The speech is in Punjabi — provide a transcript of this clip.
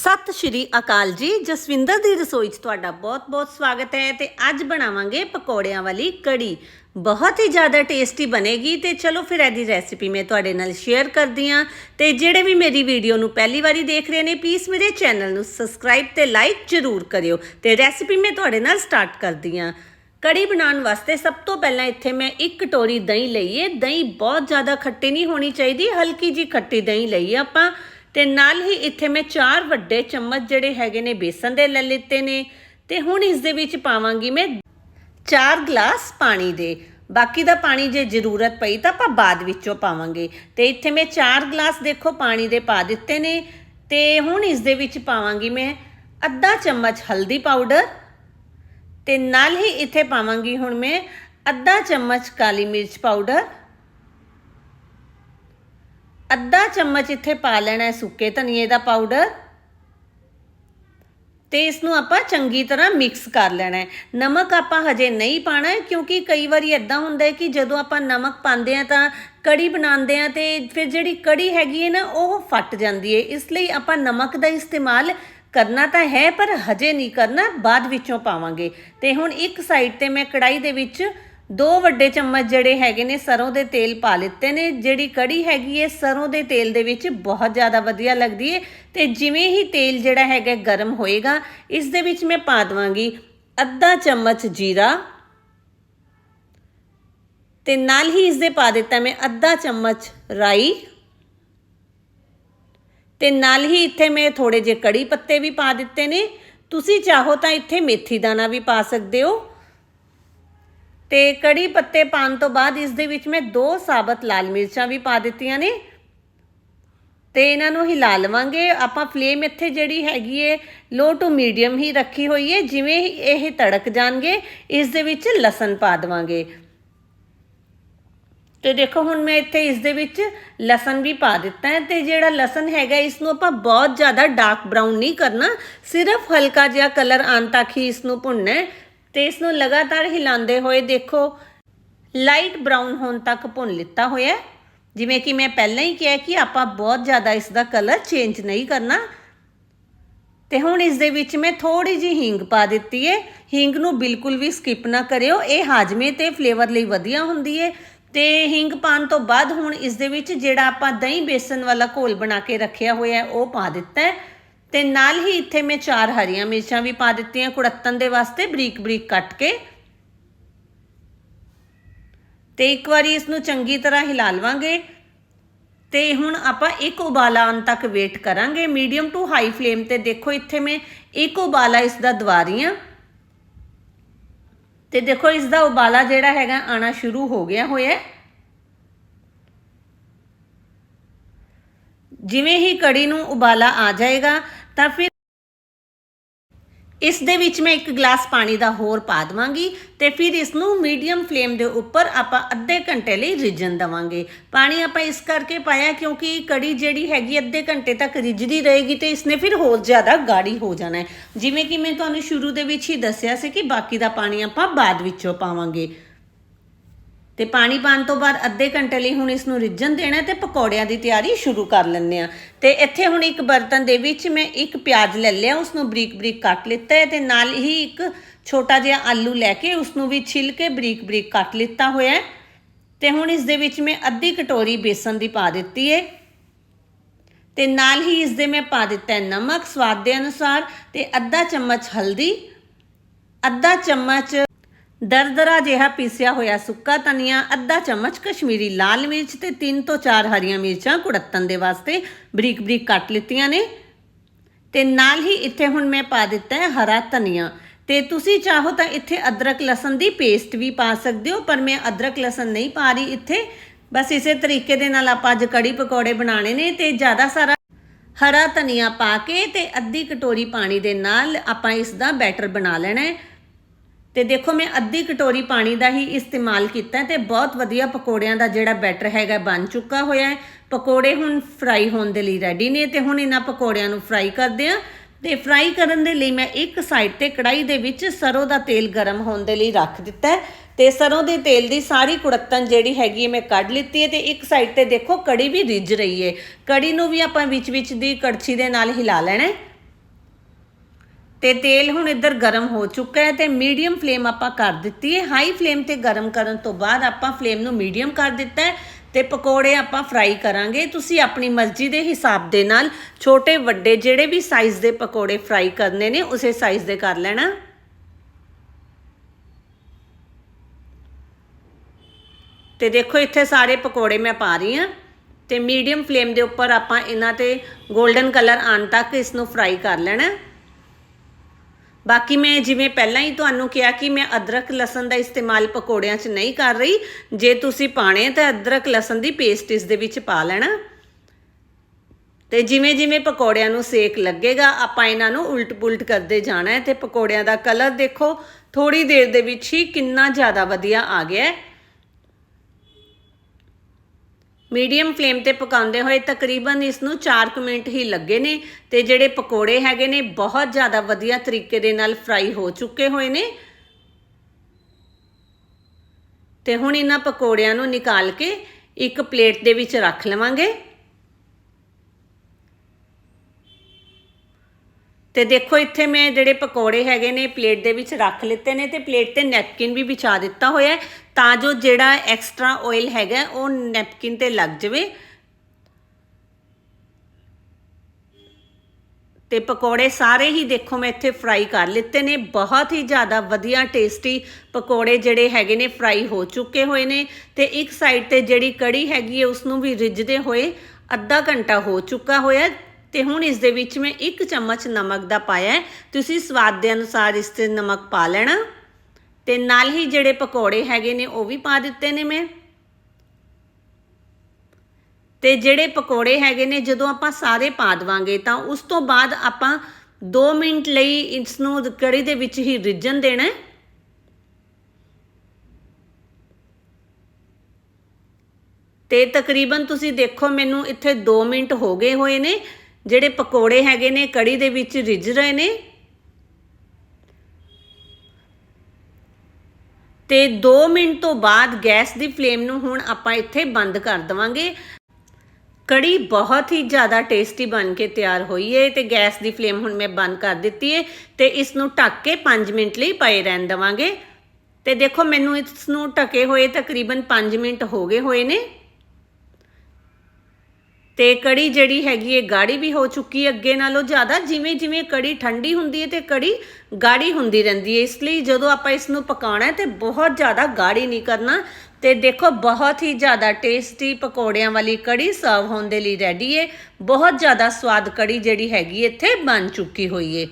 ਸਤਿ ਸ਼੍ਰੀ ਅਕਾਲ ਜੀ, ਜਸਵਿੰਦਰ ਦੀ ਰਸੋਈ 'ਚ ਤੁਹਾਡਾ ਬਹੁਤ-ਬਹੁਤ ਸਵਾਗਤ ਹੈ ਤੇ ਅੱਜ ਬਣਾਵਾਂਗੇ ਪਕੌੜਿਆਂ ਵਾਲੀ ਕੜੀ। ਬਹੁਤ ਹੀ ਜ਼ਿਆਦਾ ਟੇਸਟੀ ਬਣੇਗੀ ਤੇ ਚਲੋ ਫਿਰ ਇਹਦੀ ਰੈਸਿਪੀ ਮੈਂ ਤੁਹਾਡੇ ਨਾਲ ਸ਼ੇਅਰ ਕਰਦੀ ਹਾਂ ਤੇ ਜਿਹੜੇ ਵੀ ਮੇਰੀ ਵੀਡੀਓ ਨੂੰ ਪਹਿਲੀ ਵਾਰੀ ਦੇਖ ਰਹੇ ਨੇ, ਪਲੀਜ਼ ਮੇਰੇ ਚੈਨਲ ਨੂੰ ਸਬਸਕ੍ਰਾਈਬ ਤੇ ਲਾਈਕ ਜ਼ਰੂਰ ਕਰਿਓ ਤੇ ਰੈਸਿਪੀ ਮੈਂ ਤੁਹਾਡੇ ਨਾਲ ਸਟਾਰਟ ਕਰਦੀ ਹਾਂ। ਕੜੀ ਬਣਾਉਣ ਵਾਸਤੇ ਸਭ ਤੋਂ ਪਹਿਲਾਂ ਇੱਥੇ ਮੈਂ ਇੱਕ ਕਟੋਰੀ ਦਹੀਂ ਲਈ ਹੈ ਦਹੀਂ ਬਹੁਤ ਜ਼ਿਆਦਾ ਖੱਟੀ ਨਹੀਂ ਹੋਣੀ ਚਾਹੀਦੀ, ਹਲਕੀ ਜੀ ਖੱਟੀ ਦਹੀਂ ਲਈ ਆਪਾਂ। ਤੇ ਨਾਲ ਹੀ ਇੱਥੇ ਮੈਂ ਚਾਰ ਵੱਡੇ ਚਮਚ ਜਿਹੜੇ ਹੈਗੇ ਨੇ ਬੇਸਨ ਦੇ ਲੈ ਲਿੱਤੇ ਨੇ ਤੇ ਹੁਣ ਇਸ ਦੇ ਵਿੱਚ ਪਾਵਾਂਗੀ ਮੈਂ ਚਾਰ ਗਲਾਸ ਪਾਣੀ ਦੇ। ਬਾਕੀ ਦਾ ਪਾਣੀ ਜੇ ਜ਼ਰੂਰਤ ਪਈ ਤਾਂ ਆਪਾਂ ਬਾਅਦ ਵਿੱਚੋਂ ਪਾਵਾਂਗੇ। ਤੇ ਇੱਥੇ ਮੈਂ 4 ਗਲਾਸ ਦੇਖੋ ਪਾਣੀ ਦੇ ਪਾ ਦਿੱਤੇ ਨੇ। ਤੇ ਹੁਣ ਇਸ ਦੇ ਵਿੱਚ ਪਾਵਾਂਗੀ ਮੈਂ ਅੱਧਾ ਚਮਚ ਹਲਦੀ ਪਾਊਡਰ। ਤੇ ਨਾਲ ਹੀ ਇੱਥੇ ਪਾਵਾਂਗੀ ਹੁਣ ਮੈਂ ਅੱਧਾ ਚਮਚ ਕਾਲੀ ਮਿਰਚ ਪਾਊਡਰ। ਅੱਧਾ ਚਮਚ ਇੱਥੇ ਪਾ ਲੈਣਾ ਸੁੱਕੇ ਧਨੀਏ ਦਾ ਪਾਊਡਰ ਤੇ ਇਸ ਨੂੰ ਆਪਾਂ ਚੰਗੀ ਤਰ੍ਹਾਂ ਮਿਕਸ ਕਰ ਲੈਣਾ ਹੈ। ਨਮਕ ਆਪਾਂ ਹਜੇ ਨਹੀਂ ਪਾਣਾ ਕਿਉਂਕਿ ਕਈ ਵਾਰੀ ਇਦਾਂ ਹੁੰਦਾ ਹੈ ਕਿ ਜਦੋਂ ਆਪਾਂ ਨਮਕ ਪਾਉਂਦੇ ਆ ਤਾਂ ਕੜੀ ਬਣਾਉਂਦੇ ਆ ਤੇ ਫਿਰ ਜਿਹੜੀ ਕੜੀ ਹੈਗੀ ਹੈ ਨਾ, ਉਹ ਫਟ ਜਾਂਦੀ ਹੈ। ਇਸ ਲਈ ਆਪਾਂ ਨਮਕ ਦਾ ਇਸਤੇਮਾਲ ਕਰਨਾ ਤਾਂ ਹੈ, ਪਰ ਹਜੇ ਨਹੀਂ ਕਰਨਾ, ਬਾਅਦ ਵਿੱਚੋਂ ਪਾਵਾਂਗੇ। ਤੇ ਹੁਣ ਇੱਕ ਸਾਈਡ ਤੇ ਮੈਂ ਕੜਾਈ ਦੇ ਵਿੱਚ ਦੋ ਵੱਡੇ ਚਮਚ ਜਿਹੜੇ ਹੈਗੇ ਨੇ ਸਰੋਂ ਦੇ ਤੇਲ ਪਾ ਲਿੱਤੇ ਨੇ, ਜਿਹੜੀ ਕੜੀ ਹੈਗੀ ਹੈ ਸਰੋਂ ਦੇ ਤੇਲ ਦੇ ਵਿੱਚ ਬਹੁਤ ਜ਼ਿਆਦਾ ਵਧੀਆ ਲੱਗਦੀ ਹੈ ਤੇ ਜਿਵੇਂ ਹੀ ਤੇਲ ਜਿਹੜਾ ਹੈਗਾ ਗਰਮ ਹੋਏਗਾ, ਇਸ ਦੇ ਵਿੱਚ ਮੈਂ ਪਾ ਦਵਾਂਗੀ ਅੱਧਾ ਚਮਚ ਜੀਰਾ ਤੇ ਨਾਲ ਹੀ ਇਸ ਦੇ ਪਾ ਦਿੱਤਾ ਮੈਂ ਅੱਧਾ ਚਮਚ ਰਾਈ ਤੇ ਨਾਲ ਹੀ ਇੱਥੇ ਮੈਂ ਥੋੜੇ ਜਿਹੇ ਕੜੀ ਪੱਤੇ ਵੀ ਪਾ ਦਿੱਤੇ ਨੇ। ਤੁਸੀਂ ਚਾਹੋ ਤਾਂ ਇੱਥੇ ਮੇਥੀ ਦਾਣਾ ਵੀ ਪਾ ਸਕਦੇ ਹੋ। ਤੇ ਕੜੀ ਪੱਤੇ ਪਾਣ ਤੋਂ ਬਾਅਦ ਇਸ ਦੇ ਵਿੱਚ ਮੈਂ ਦੋ ਸਾਬਤ ਲਾਲ ਮਿਰਚਾਂ ਵੀ ਪਾ ਦਿੱਤੀਆਂ ਨੇ। ਤੇ ਇਹਨਾਂ ਨੂੰ ਹਿਲਾ ਲਵਾਂਗੇ। ਆਪਾਂ ਫਲੇਮ ਇੱਥੇ ਜਿਹੜੀ ਹੈਗੀ ਏ ਲੋ ਟੂ ਮੀਡੀਅਮ ਹੀ ਰੱਖੀ ਹੋਈ ਏ। ਜਿਵੇਂ ਹੀ ਇਹ ਤੜਕ ਜਾਣਗੇ, ਇਸ ਦੇ ਵਿੱਚ ਲਸਣ ਪਾ ਦਵਾਂਗੇ। ਤੇ ਦੇਖੋ, ਹੁਣ ਮੈਂ ਇੱਥੇ ਇਸ ਦੇ ਵਿੱਚ ਲਸਣ ਵੀ ਪਾ ਦਿੱਤਾ ਹੈ। ਤੇ ਜਿਹੜਾ ਲਸਣ ਹੈਗਾ ਇਸ ਨੂੰ ਆਪਾਂ ਬਹੁਤ ਜ਼ਿਆਦਾ ਡਾਰਕ ਬਰਾਊਨ ਨਹੀਂ ਕਰਨਾ। ਸਿਰਫ ਹਲਕਾ ਜਿਹਾ ਕਲਰ ਆਉਣ ਤੱਕ ਹੀ ਇਸ ਨੂੰ ਭੁੰਨਣਾ ਹੈ। ਤੇ ਇਸ ਨੂੰ ਲਗਾਤਾਰ ਹਿਲਾਉਂਦੇ ਹੋਏ ਦੇਖੋ ਲਾਈਟ ਬਰਾਊਨ ਹੋਣ ਤੱਕ ਭੁੰਨ ਲਿੱਤਾ ਹੋਇਆ ਜਿਵੇਂ ਕਿ ਮੈਂ ਪਹਿਲਾਂ ਹੀ ਕਿਹਾ ਕਿ ਆਪਾਂ ਬਹੁਤ ਜ਼ਿਆਦਾ ਇਸ ਦਾ ਕਲਰ ਚੇਂਜ ਨਹੀਂ ਕਰਨਾ। ਤੇ ਹੁਣ ਇਸ ਦੇ ਵਿੱਚ ਮੈਂ ਥੋੜੀ ਜਿਹੀ ਹਿੰਗ ਪਾ ਦਿੱਤੀ ਹੈ। ਹਿੰਗ ਨੂੰ ਬਿਲਕੁਲ ਵੀ ਸਕਿਪ ਨਾ ਕਰਿਓ। ਇਹ ਹਾਜਮੇ ਤੇ ਫਲੇਵਰ ਲਈ ਵਧੀਆ ਹੁੰਦੀ ਹੈ। ਤੇ ਹਿੰਗ ਪਾਣ ਤੋਂ ਬਾਅਦ ਹੁਣ ਇਸ ਦੇ ਵਿੱਚ ਜਿਹੜਾ ਆਪਾਂ ਦਹੀਂ ਬੇਸਨ ਵਾਲਾ ਘੋਲ ਬਣਾ ਕੇ ਰੱਖਿਆ ਹੋਇਆ ਉਹ ਪਾ ਦਿੱਤਾ ਹੈ। ਤੇ ਨਾਲ ਹੀ ਇੱਥੇ ਮੈਂ ਚਾਰ ਹਰੀਆਂ ਮਿਰਚਾਂ ਵੀ ਪਾ ਦਿੱਤੀਆਂ ਕੁੜੱਤਨ ਦੇ ਵਾਸਤੇ ਬਰੀਕ ਬਰੀਕ ਕੱਟ ਕੇ। ਤੇ ਇੱਕ ਵਾਰੀ ਇਸ ਨੂੰ ਚੰਗੀ ਤਰ੍ਹਾਂ ਹਿਲਾ ਲਵਾਂਗੇ। ਤੇ ਹੁਣ ਆਪਾਂ ਇੱਕ ਉਬਾਲਾ ਆਉਣ ਤੱਕ ਵੇਟ ਕਰਾਂਗੇ। ਮੀਡੀਅਮ ਟੂ ਹਾਈ ਫਲੇਮ ਤੇ ਦੇਖੋ ਇੱਥੇ ਮੈਂ ਇੱਕ ਉਬਾਲਾ ਇਸ ਦਾ ਦਵਾ ਰਹੀ ਹਾਂ ਤੇ ਦੇਖੋ ਇਸ ਦਾ ਉਬਾਲਾ ਜਿਹੜਾ ਹੈਗਾ ਆਣਾ ਸ਼ੁਰੂ ਹੋ ਗਿਆ ਹੋਇਆ। ਜਿਵੇਂ ਹੀ ਕੜੀ ਨੂੰ ਉਬਾਲਾ ਆ ਜਾਏਗਾ ਤਾਂ ਫਿਰ ਇਸ ਦੇ ਵਿੱਚ ਮੈਂ ਇੱਕ ਗਲਾਸ ਪਾਣੀ ਦਾ ਹੋਰ ਪਾ ਦਵਾਂਗੀ ਤੇ ਫਿਰ ਇਸ ਨੂੰ ਮੀਡੀਅਮ ਫਲੇਮ ਦੇ ਉੱਪਰ ਆਪਾਂ ਅੱਧੇ ਘੰਟੇ ਲਈ ਰਿੱਝਣ ਦਵਾਂਗੇ। ਪਾਣੀ ਆਪਾਂ ਇਸ ਕਰਕੇ ਪਾਇਆ ਕਿਉਂਕਿ ਕੜੀ ਜਿਹੜੀ ਹੈਗੀ ਅੱਧੇ ਘੰਟੇ ਤੱਕ ਰਿੱਝਦੀ ਰਹੇਗੀ ਤੇ ਇਸਨੇ ਫਿਰ ਹੋਰ ਜ਼ਿਆਦਾ ਗਾੜੀ ਹੋ ਜਾਣਾ ਹੈ। ਜਿਵੇਂ ਕਿ ਮੈਂ ਤੁਹਾਨੂੰ ਸ਼ੁਰੂ ਦੇ ਵਿੱਚ ਹੀ ਦੱਸਿਆ ਸੀ ਕਿ ਬਾਕੀ ਦਾ ਪਾਣੀ ਆਪਾਂ ਬਾਅਦ ਵਿੱਚੋਂ ਪਾਵਾਂਗੇ। ਤੇ ਪਾਣੀ ਪਾਣ ਤੋਂ ਬਾਅਦ ਅੱਧੇ ਘੰਟੇ ਲਈ ਹੁਣ ਇਸ ਨੂੰ ਰਿੱਝਣ ਦੇਣਾ ਤੇ ਪਕੌੜਿਆਂ ਦੀ ਤਿਆਰੀ ਸ਼ੁਰੂ ਕਰ ਲੈਂਦੇ ਆ ਤੇ ਇੱਥੇ ਹੁਣ ਇੱਕ ਬਰਤਨ ਦੇ ਵਿੱਚ ਮੈਂ ਇੱਕ ਪਿਆਜ਼ ਲੈ ਲਿਆ ਉਸ ਨੂੰ ਬਰੀਕ ਬਰੀਕ ਕੱਟ ਲਿੱਤਾ ਹੈ ਤੇ ਨਾਲ ਹੀ ਇੱਕ ਛੋਟਾ ਜਿਹਾ ਆਲੂ ਲੈ ਕੇ ਉਸ ਨੂੰ ਵੀ ਛਿਲ ਕੇ ਬਰੀਕ ਬਰੀਕ ਕੱਟ ਲਿੱਤਾ ਹੋਇਆ ਹੈ। ਤੇ ਹੁਣ ਇਸ ਦੇ ਵਿੱਚ ਮੈਂ ਅੱਧੀ ਕਟੋਰੀ ਬੇਸਨ ਦੀ ਪਾ ਦਿੱਤੀ ਹੈ। ਤੇ ਨਾਲ ਹੀ ਇਸ ਦੇ ਮੈਂ ਪਾ ਦਿੱਤਾ ਹੈ ਨਮਕ ਸਵਾਦ ਦੇ ਅਨੁਸਾਰ ਤੇ ਅੱਧਾ ਚਮਚ ਹਲਦੀ, ਅੱਧਾ ਚਮਚ ਦਰਦਰਾ ਜਿਹਾ ਪੀਸਿਆ ਹੋਇਆ ਸੁੱਕਾ ਧਨੀਆ, ਅੱਧਾ ਚਮਚ ਕਸ਼ਮੀਰੀ ਲਾਲ ਮਿਰਚ ਤੇ 3 ਤੋਂ 4 ਹਰੀਆਂ ਮਿਰਚਾਂ ਕੁੜੱਤਣ ਦੇ ਵਾਸਤੇ ਬਰੀਕ ਬਰੀਕ ਕੱਟ ਲਿੱਤੀਆਂ ਨੇ। ਤੇ ਨਾਲ ਹੀ ਇੱਥੇ ਹੁਣ ਮੈਂ ਪਾ ਦਿੱਤਾ ਹੈ ਹਰਾ ਧਨੀਆ। ਤੇ ਤੁਸੀਂ ਚਾਹੋ ਤਾਂ ਇੱਥੇ ਅਦਰਕ ਲਸਣ ਦੀ ਪੇਸਟ ਵੀ ਪਾ ਸਕਦੇ ਹੋ, ਪਰ ਮੈਂ ਅਦਰਕ ਲਸਣ ਨਹੀਂ ਪਾ ਰਹੀ ਇੱਥੇ। ਬਸ ਇਸੇ ਤਰੀਕੇ ਦੇ ਨਾਲ ਆਪਾਂ ਅੱਜ ਕੜੀ ਪਕੌੜੇ ਬਣਾਣੇ ਨੇ ਤੇ ਜ਼ਿਆਦਾ ਸਾਰਾ ਹਰਾ ਧਨੀਆ ਪਾ ਕੇ ਤੇ ਅੱਧੀ ਕਟੋਰੀ ਪਾਣੀ ਦੇ ਨਾਲ ਆਪਾਂ ਇਸ ਦਾ ਬੈਟਰ ਬਣਾ ਲੈਣਾ ਹੈ। ਤੇ ਦੇਖੋ ਮੈਂ ਅੱਧੀ ਕਟੋਰੀ ਪਾਣੀ ਦਾ ਹੀ ਇਸਤੇਮਾਲ ਕੀਤਾ ਤੇ ਬਹੁਤ ਵਧੀਆ ਪਕੌੜਿਆਂ ਦਾ ਜਿਹੜਾ ਬੈਟਰ ਹੈਗਾ ਬਣ ਚੁੱਕਾ ਹੋਇਆ ਹੈ। ਪਕੌੜੇ ਹੁਣ ਫਰਾਈ ਹੋਣ ਦੇ ਲਈ ਰੈਡੀ ਨੇ ਤੇ ਹੁਣ ਇਹਨਾਂ ਪਕੌੜਿਆਂ ਨੂੰ ਫਰਾਈ ਕਰਦੇ ਆ ਤੇ ਫਰਾਈ ਕਰਨ ਦੇ ਲਈ ਮੈਂ ਇੱਕ ਸਾਈਡ ਤੇ ਕੜਾਈ ਦੇ ਵਿੱਚ ਸਰੋਂ ਦਾ ਤੇਲ ਗਰਮ ਹੋਣ ਦੇ ਲਈ ਰੱਖ ਦਿੱਤਾ ਹੈ। ਤੇ ਸਰੋਂ ਦੇ ਤੇਲ ਦੀ ਸਾਰੀ ਕੁੜੱਤਨ ਜਿਹੜੀ ਹੈਗੀ ਹੈ ਮੈਂ ਕੱਢ ਲਿੱਤੀ ਹੈ ਤੇ ਇੱਕ ਸਾਈਡ ਤੇ ਦੇਖੋ ਕੜੀ ਵੀ ਰਿੱਝ ਰਹੀ ਹੈ। ਕੜੀ ਨੂੰ ਵੀ ਆਪਾਂ ਵਿੱਚ ਵਿੱਚ ਦੀ ਕੜਛੀ ਦੇ ਨਾਲ ਹਿਲਾ ਲੈਣਾ ਹੈ। ਤੇ ਤੇਲ ਹੁਣ ਇੱਧਰ ਗਰਮ ਹੋ ਚੁੱਕਾ ਹੈ ਤੇ ਮੀਡੀਅਮ ਫਲੇਮ ਆਪਾਂ ਕਰ ਦਿੱਤੀ ਹੈ। ਹਾਈ ਫਲੇਮ ਤੇ ਗਰਮ ਕਰਨ ਤੋਂ ਬਾਅਦ ਆਪਾਂ ਫਲੇਮ ਨੂੰ ਮੀਡੀਅਮ ਕਰ ਦਿੱਤਾ ਹੈ ਤੇ ਪਕੌੜੇ ਆਪਾਂ ਫਰਾਈ ਕਰਾਂਗੇ। ਤੁਸੀਂ ਆਪਣੀ ਮਰਜ਼ੀ ਦੇ ਹਿਸਾਬ ਦੇ ਨਾਲ ਛੋਟੇ ਵੱਡੇ ਜਿਹੜੇ ਵੀ ਸਾਈਜ਼ ਦੇ ਪਕੌੜੇ ਫਰਾਈ ਕਰਨੇ ਨੇ, ਉਸੇ ਸਾਈਜ਼ ਦੇ ਕਰ ਲੈਣਾ। ਤੇ ਦੇਖੋ ਇੱਥੇ ਸਾਰੇ ਪਕੌੜੇ ਮੈਂ ਪਾ ਰਹੀ ਹਾਂ ਤੇ ਮੀਡੀਅਮ ਫਲੇਮ ਦੇ ਉੱਪਰ ਆਪਾਂ ਇਹਨਾਂ ਤੇ 골ਡਨ ਕਲਰ ਆਉਣ ਤੱਕ ਇਸ ਨੂੰ ਫਰਾਈ ਕਰ ਲੈਣਾ। ਬਾਕੀ ਮੈਂ ਜਿਵੇਂ ਪਹਿਲਾਂ ਹੀ ਤੁਹਾਨੂੰ ਕਿਹਾ ਕਿ ਮੈਂ ਅਦਰਕ ਲਸਣ ਦਾ ਇਸਤੇਮਾਲ ਪਕੌੜਿਆਂ 'ਚ ਨਹੀਂ ਕਰ ਰਹੀ, ਜੇ ਤੁਸੀਂ ਪਾਣੇ ਤਾਂ ਅਦਰਕ ਲਸਣ ਦੀ ਪੇਸਟ ਇਸ ਦੇ ਵਿੱਚ ਪਾ ਲੈਣਾ। ਤੇ ਜਿਵੇਂ ਜਿਵੇਂ ਪਕੌੜਿਆਂ ਨੂੰ ਸੇਕ ਲੱਗੇਗਾ, ਆਪਾਂ ਇਹਨਾਂ ਨੂੰ ਉਲਟ-ਪੁਲਟ ਕਰਦੇ ਜਾਣਾ ਹੈ ਤੇ ਪਕੌੜਿਆਂ ਦਾ ਕਲਰ ਦੇਖੋ ਥੋੜੀ ਦੇਰ ਦੇ ਵਿੱਚ ਹੀ ਕਿੰਨਾ ਜ਼ਿਆਦਾ ਵਧੀਆ ਆ ਗਿਆ ਹੈ। ਮੀਡੀਅਮ ਫਲੇਮ ਤੇ ਪਕਾਉਂਦੇ ਹੋਏ ਤਕਰੀਬਨ ਇਸ ਨੂੰ 4 ਮਿੰਟ ਹੀ ਲੱਗੇ ਨੇ ਤੇ ਜਿਹੜੇ ਪਕੌੜੇ ਹੈਗੇ ਨੇ, ਬਹੁਤ ਜ਼ਿਆਦਾ ਵਧੀਆ ਤਰੀਕੇ ਦੇ ਨਾਲ ਫਰਾਈ ਹੋ ਚੁੱਕੇ ਹੋਏ ਨੇ। ਤੇ ਹੁਣ ਇਹਨਾਂ ਪਕੌੜਿਆਂ ਨੂੰ ਨਿਕਾਲ ਕੇ ਇੱਕ ਪਲੇਟ ਦੇ ਵਿੱਚ ਰੱਖ ਲਵਾਂਗੇ। ਤੇ ਦੇਖੋ, ਇੱਥੇ ਮੈਂ ਜਿਹੜੇ ਪਕੌੜੇ ਹੈਗੇ ਨੇ, ਪਲੇਟ ਦੇ ਵਿੱਚ ਰੱਖ ਲਿੱਤੇ ਨੇ ਤੇ ਪਲੇਟ ਤੇ ਨੈਪਕਿਨ ਵੀ ਵਿਛਾ ਦਿੱਤਾ ਹੋਇਆ ਤਾਂ ਜੋ ਜਿਹੜਾ ਐਕਸਟਰਾ ਆਇਲ ਹੈਗਾ ਉਹ ਨੈਪਕਿਨ ਤੇ ਲੱਗ ਜਾਵੇ। ਤੇ ਪਕੌੜੇ ਸਾਰੇ ਹੀ ਦੇਖੋ, ਮੈਂ ਇੱਥੇ ਫਰਾਈ ਕਰ ਲਿੱਤੇ ਨੇ। ਬਹੁਤ ਹੀ ਜ਼ਿਆਦਾ ਵਧੀਆ ਟੇਸਟੀ ਪਕੌੜੇ ਜਿਹੜੇ ਹੈਗੇ ਨੇ, ਫਰਾਈ ਹੋ ਚੁੱਕੇ ਹੋਏ ਨੇ ਤੇ ਇੱਕ ਸਾਈਡ ਤੇ ਜਿਹੜੀ ਕੜੀ ਹੈਗੀ ਹੈ ਉਸ ਨੂੰ ਵੀ ਰਿੱਝਦੇ ਹੋਏ ਅੱਧਾ ਘੰਟਾ ਹੋ ਚੁੱਕਾ ਹੋਇਆ ਤੇ ਹੁਣ ਇਸ ਦੇ ਵਿੱਚ ਮੈਂ ਇੱਕ ਚਮਚ ਨਮਕ ਦਾ ਪਾਇਆ ਹੈ। ਤੁਸੀਂ ਸਵਾਦ ਦੇ ਅਨੁਸਾਰ ਇਸ ਤੇ ਨਮਕ ਪਾ ਲੈਣਾ। ਤੇ ਨਾਲ ਹੀ ਜਿਹੜੇ ਪਕੌੜੇ ਹੈਗੇ ਨੇ, ਉਹ ਵੀ ਪਾ ਦਿੱਤੇ ਨੇ ਮੈਂ। ਤੇ ਜਿਹੜੇ ਪਕੌੜੇ ਹੈਗੇ ਨੇ, ਜਦੋਂ ਆਪਾਂ ਸਾਰੇ ਪਾ ਦਵਾਂਗੇ, ਤਾਂ ਉਸ ਤੋਂ ਬਾਅਦ ਆਪਾਂ 2 ਮਿੰਟ ਲਈ ਇਸ ਨੂੰ ਕੜੀ ਦੇ ਵਿੱਚ ਹੀ ਰਿੱਝਣ ਦੇਣਾ ਹੈ। ਤੇ ਤਕਰੀਬਨ ਤੁਸੀਂ ਦੇਖੋ, ਮੈਨੂੰ ਇੱਥੇ 2 ਮਿੰਟ ਹੋ ਗਏ ਹੋਏ ਨੇ। ਜਿਹੜੇ ਪਕੌੜੇ ਹੈਗੇ ਨੇ, ਕੜੀ ਦੇ ਵਿੱਚ ਰਿੱਝ ਰਹੇ ਨੇ। ਤੇ 2 ਮਿੰਟ ਤੋਂ ਬਾਅਦ ਗੈਸ ਦੀ ਫਲੇਮ ਨੂੰ ਹੁਣ ਆਪਾਂ ਇੱਥੇ ਬੰਦ ਕਰ ਦਵਾਂਗੇ। ਕੜੀ ਬਹੁਤ ਹੀ ਜ਼ਿਆਦਾ ਟੇਸਟੀ ਬਣ ਕੇ ਤਿਆਰ ਹੋਈ ਹੈ ਤੇ ਗੈਸ ਦੀ ਫਲੇਮ ਹੁਣ ਮੈਂ ਬੰਦ ਕਰ ਦਿੱਤੀ ਹੈ ਤੇ ਇਸ ਨੂੰ ਢੱਕ ਕੇ 5 ਮਿੰਟ ਲਈ ਪਏ ਰਹਿਣ ਦਵਾਂਗੇ। ਤੇ ਦੇਖੋ, ਮੈਨੂੰ ਇਸ ਨੂੰ ਢਕੇ ਹੋਏ ਤਕਰੀਬਨ 5 ਮਿੰਟ ਹੋ ਗਏ ਹੋਏ ਨੇ। ਤੇ ਕੜੀ ਜਿਹੜੀ ਹੈਗੀ ਹੈ ਗਾੜੀ ਵੀ ਹੋ ਚੁੱਕੀ ਹੈ ਅੱਗੇ ਨਾਲੋਂ ਜ਼ਿਆਦਾ ਜਿਵੇਂ ਜਿਵੇਂ ਕੜੀ ਠੰਡੀ ਹੁੰਦੀ ਹੈ ਤੇ ਕੜੀ ਗਾੜੀ ਹੁੰਦੀ ਰਹਿੰਦੀ ਹੈ ਇਸ ਲਈ ਜਦੋਂ ਆਪਾਂ ਇਸ ਨੂੰ ਪਕਾਉਣਾ ਹੈ ਤੇ ਬਹੁਤ ਜ਼ਿਆਦਾ ਗਾੜੀ ਨਹੀਂ ਕਰਨਾ। ਤੇ ਦੇਖੋ, ਬਹੁਤ ਹੀ ਜ਼ਿਆਦਾ ਟੇਸਟੀ ਪਕੌੜਿਆਂ ਵਾਲੀ ਕੜੀ ਸਰਵ ਹੋਣ ਦੇ ਲਈ ਰੈਡੀ ਹੈ ਬਹੁਤ ਜ਼ਿਆਦਾ ਸਵਾਦ ਕੜੀ ਜਿਹੜੀ ਹੈਗੀ ਇੱਥੇ ਬਣ ਚੁੱਕੀ ਹੋਈ ਹੈ